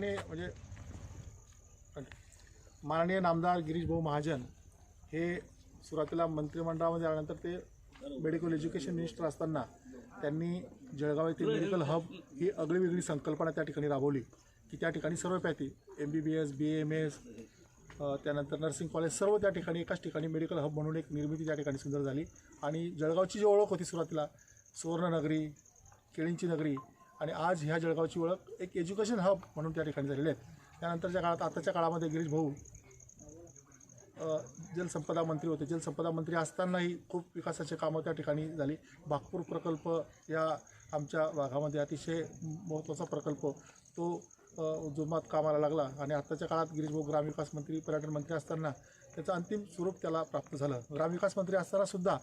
ठिकाणी म्हणजे माननीय नामदार गिरीश भाऊ महाजन हे सुरुवातीला मंत्रिमंडळामध्ये आल्यानंतर ते मेडिकल एज्युकेशन मिनिस्टर असताना त्यांनी जळगाव येथील मेडिकल हब ही आगळी वेगळी संकल्पना त्या ठिकाणी राबवली की त्या ठिकाणी सर्व pathy M B B S B M S त्यानंतर नर्सिंग कॉलेज सर्व त्या ठिकाणी एकाच ठिकाणी मेडिकल हब म्हणून एक निर्मिती त्या ठिकाणी सुंदर झाली. आणि जळगावची जी ओळख होती सुरुवातीला सुवर्णनगरी केळींची नगरी आणि आज ह्या जळगावची ओळख एक एज्युकेशन हब म्हणून त्या ठिकाणी झालेली आहे. त्यानंतरच्या काळात आताच्या काळामध्ये गिरीश भाऊ जलसंपदा मंत्री होते. जलसंपदा मंत्री असतानाही खूप विकासाचे कामं त्या ठिकाणी झाली. बागपूर प्रकल्प या आमच्या भागामध्ये अतिशय महत्त्वाचा प्रकल्प. तो अ, जोमात कामाला लागला आणि आत्ताच्या काळात गिरीश भाऊ ग्रामविकास मंत्री पर्यटन मंत्री असताना त्याचं अंतिम स्वरूप त्याला प्राप्त झालं. ग्रामविकास मंत्री असतानासुद्धा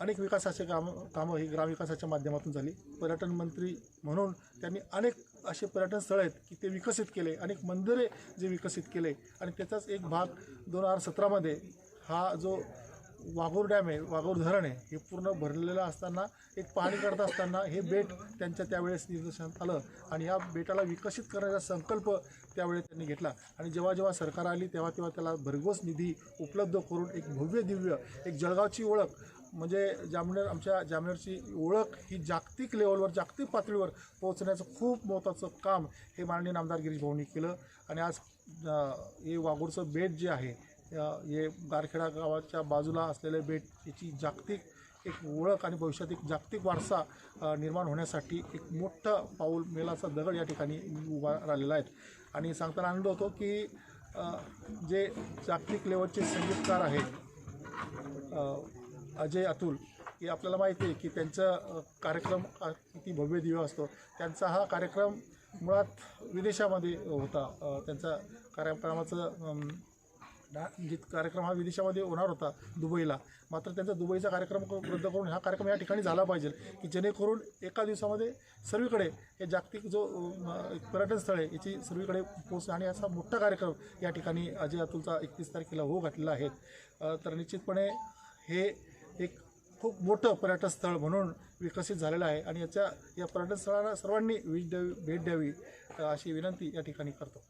अनेक विकासाचे काम कामं ही ग्रामविकासाच्या माध्यमातून झाली. पर्यटन मंत्री म्हणून त्यांनी अनेक असे पर्यटन स्थळं आहेत की ते विकसित केले अनेक मंदिरे जे विकसित केले. आणि त्याचाच एक भाग दोन हजार सतरामध्ये हा जो वाघूर डॅम आहे वाघूर धरण आहे. हे पूर्ण भरलेलं असताना एक पाहणी करत असताना हे बेट त्यांच्या त्यावेळेस निदर्शनात आलं आणि या बेटाला विकसित करण्याचा संकल्प त्यावेळेस त्यांनी घेतला. आणि जेव्हा जेव्हा सरकार आली तेव्हा तेव्हा त्याला भरघोस निधी उपलब्ध करून एक भव्य दिव्य एक जळगावची ओळख म्हणजे जामनेर आमच्या जामनेरची ओळख ही जागतिक लेवलवर जागतिक पातळीवर पोहोचण्याचं खूप महत्त्वाचं काम हे माननीय नामदार गिरीश भाऊंनी केलं. आणि आज हे वाघूरचं बेट जे आहे हे गारखेडा गावाच्या बाजूला असलेले बेट याची जागतिक एक ओळख आणि भविष्यात एक जागतिक वारसा निर्माण होण्यासाठी एक मोठं पाऊल मेलाचा दगड या ठिकाणी उभा राहिलेला आहे. आणि सांगताना आनंद होतो की जे जागतिक लेवलचे संगीतकार आहेत अजय अतुल हे आपल्याला माहिती आहे की त्यांचा कार्यक्रम किती भव्य दिव्य असतो. त्यांचा हा कार्यक्रम मुळात विदेशामध्ये होता. त्यांचा कार्यक्रमाचं डा- म्हणजे कार्यक्रम हा विदेशामध्ये होणार होता दुबईला. मात्र त्यांचा दुबईचा कार्यक्रम रद्द करून हा कार्यक्रम या ठिकाणी झाला पाहिजे की जेणेकरून एका दिवसामध्ये सर्वीकडे हे जागतिक जो पर्यटन स्थळ आहे याची सर्वीकडे पोच आणि असा मोठा कार्यक्रम या ठिकाणी अजय अतुलचा एकतीस तारखेला हो घातलेला आहे. तर निश्चितपणे हे एक खूप मोठं पर्यटन स्थळ म्हणून विकसित झालेलं आहे आणि याच्या या पर्यटन स्थळाला सर्वांनी भेट द्यावी भेट द्यावी अशी विनंती या ठिकाणी करतो.